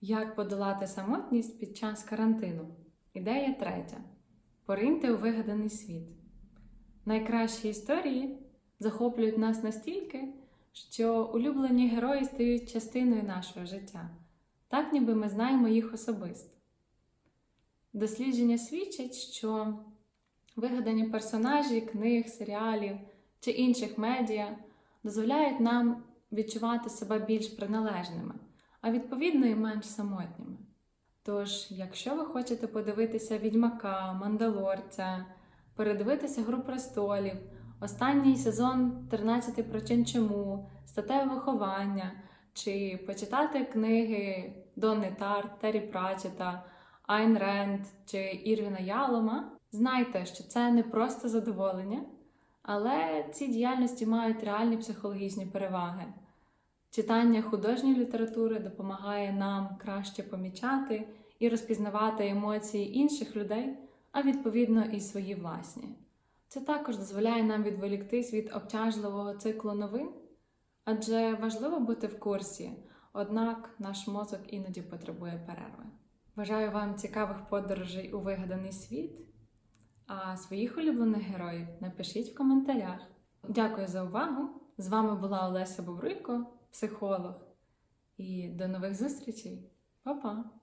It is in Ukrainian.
Як подолати самотність під час карантину? Ідея третя. Пориньте у вигаданий світ. Найкращі історії захоплюють нас настільки, що улюблені герої стають частиною нашого життя, так ніби ми знаємо їх особисто. Дослідження свідчать, що вигадані персонажі книг, серіалів чи інших медіа дозволяють нам відчувати себе більш приналежними, а відповідно і менш самотніми. Тож, якщо ви хочете подивитися Відьмака, Мандалорця, передивитися Гру престолів, останній сезон 13 причин чому, статеве виховання, чи почитати книги Донни Тарт, Террі Пратчета, Айн Ренд чи Ірвіна Ялома, знайте, що це не просто задоволення, але ці діяльності мають реальні психологічні переваги. Читання художньої літератури допомагає нам краще помічати і розпізнавати емоції інших людей, а відповідно і свої власні. Це також дозволяє нам відволіктись від обтяжливого циклу новин, адже важливо бути в курсі, однак наш мозок іноді потребує перерви. Бажаю вам цікавих подорожей у вигаданий світ, а своїх улюблених героїв напишіть в коментарях. Дякую за увагу! З вами була Олеся Бобруйко, психолог. І до нових зустрічей. Па-па!